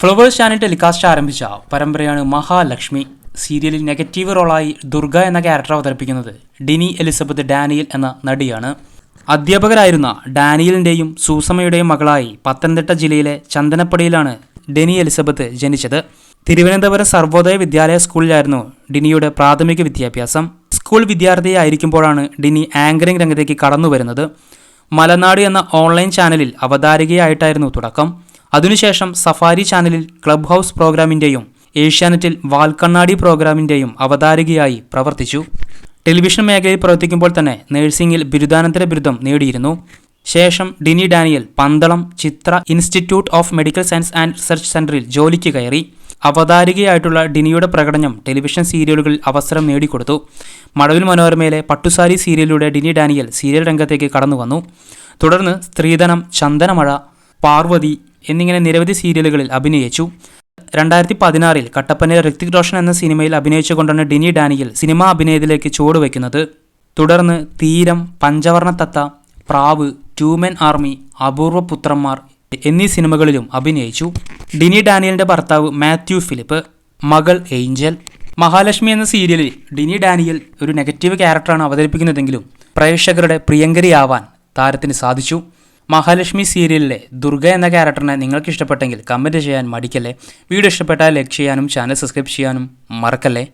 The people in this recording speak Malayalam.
ഫ്ലവേഴ്സ് ചാനൽ ടെലികാസ്റ്റ് ആരംഭിച്ച പരമ്പരയാണ് മഹാലക്ഷ്മി. സീരിയലിൽ നെഗറ്റീവ് റോളായി ദുർഗ എന്ന ക്യാരക്ടർ അവതരിപ്പിക്കുന്നത് ഡിനി എലിസബത്ത് ഡാനിയൽ എന്ന നടിയാണ്. അധ്യാപകരായിരുന്ന ഡാനിയലിന്റെയും സൂസമ്മയുടെയും മകളായി പത്തനംതിട്ട ജില്ലയിലെ ചന്ദനപ്പടിയിലാണ് ഡെനി എലിസബത്ത് ജനിച്ചത്. തിരുവനന്തപുരം സർവോദയ വിദ്യാലയ സ്കൂളിലായിരുന്നു ഡിനിയുടെ പ്രാഥമിക വിദ്യാഭ്യാസം. സ്കൂൾ വിദ്യാർത്ഥിയായിരിക്കുമ്പോഴാണ് ഡിനി ആങ്കറിംഗ് രംഗത്തേക്ക് കടന്നു വരുന്നത് മലനാട് എന്ന ഓൺലൈൻ ചാനലിൽ അവതാരികയായിട്ടായിരുന്നു തുടക്കം. അതിനുശേഷം സഫാരി ചാനലിൽ ക്ലബ് ഹൗസ് പ്രോഗ്രാമിന്റെയും ഏഷ്യാനെറ്റിൽ വാൽക്കണ്ണാടി പ്രോഗ്രാമിന്റെയും അവതാരകയായി പ്രവർത്തിച്ചു. ടെലിവിഷൻ മേഖലയിൽ പ്രവർത്തിക്കുമ്പോൾ തന്നെ നഴ്സിംഗിൽ ബിരുദാനന്തര ബിരുദം നേടിയിരുന്നു. ശേഷം Dini Daniel Pandalam Chitra institute of medical science and research സെന്ററിൽ ജോലിക്ക് കയറി. അവതാരികയായിട്ടുള്ള ഡിനിയുടെ പ്രകടനം ടെലിവിഷൻ സീരിയലുകളിൽ അവസരം നേടിക്കൊടുത്തു. മഴവിൽ മനോരമയിലെ പട്ടുസാരി സീരിയലിലൂടെ ഡിനി ഡാനിയൽ സീരിയൽ രംഗത്തേക്ക് കടന്നു വന്നു തുടർന്ന് സ്ത്രീധനം ചന്ദനമഴ പാർവതി എന്നിങ്ങനെ നിരവധി സീരിയലുകളിൽ അഭിനയിച്ചു. രണ്ടായിരത്തി പതിനാറിൽ കട്ടപ്പനെ ഋത്തിക് റോഷൻ എന്ന സിനിമയിൽ അഭിനയിച്ചുകൊണ്ടാണ് ഡിനി ഡാനിയൽ സിനിമാ അഭിനയത്തിലേക്ക് ചുവടുവെക്കുന്നത് തുടർന്ന് തീരം പഞ്ചവർണ തത്ത പ്രാവ് ട്യൂമൻ ആർമി അപൂർവ പുത്രന്മാർ എന്നീ സിനിമകളിലും അഭിനയിച്ചു. ഡിനി ഡാനിയലിന്റെ ഭർത്താവ് മാത്യു ഫിലിപ്പ് മകൾ ഏഞ്ചൽ. മഹാലക്ഷ്മി എന്ന സീരിയലിൽ ഡിനി ഡാനിയൽ ഒരു നെഗറ്റീവ് ക്യാരക്ടറാണ് അവതരിപ്പിക്കുന്നതെങ്കിലും പ്രേക്ഷകരുടെ പ്രിയങ്കരിയാവാൻ താരത്തിന് സാധിച്ചു. മഹാലക്ഷ്മി സീരിയലിലെ ദുർഗ എന്ന ക്യാരക്ടറിനെ നിങ്ങൾക്ക് ഇഷ്ടപ്പെട്ടെങ്കിൽ കമന്റ് ചെയ്യാൻ മടിക്കല്ലേ? വീഡിയോ ഇഷ്ടപ്പെട്ടാൽ ലൈക്ക് ചെയ്യാനും ചാനൽ സബ്സ്ക്രൈബ് ചെയ്യാനും മറക്കല്ലേ?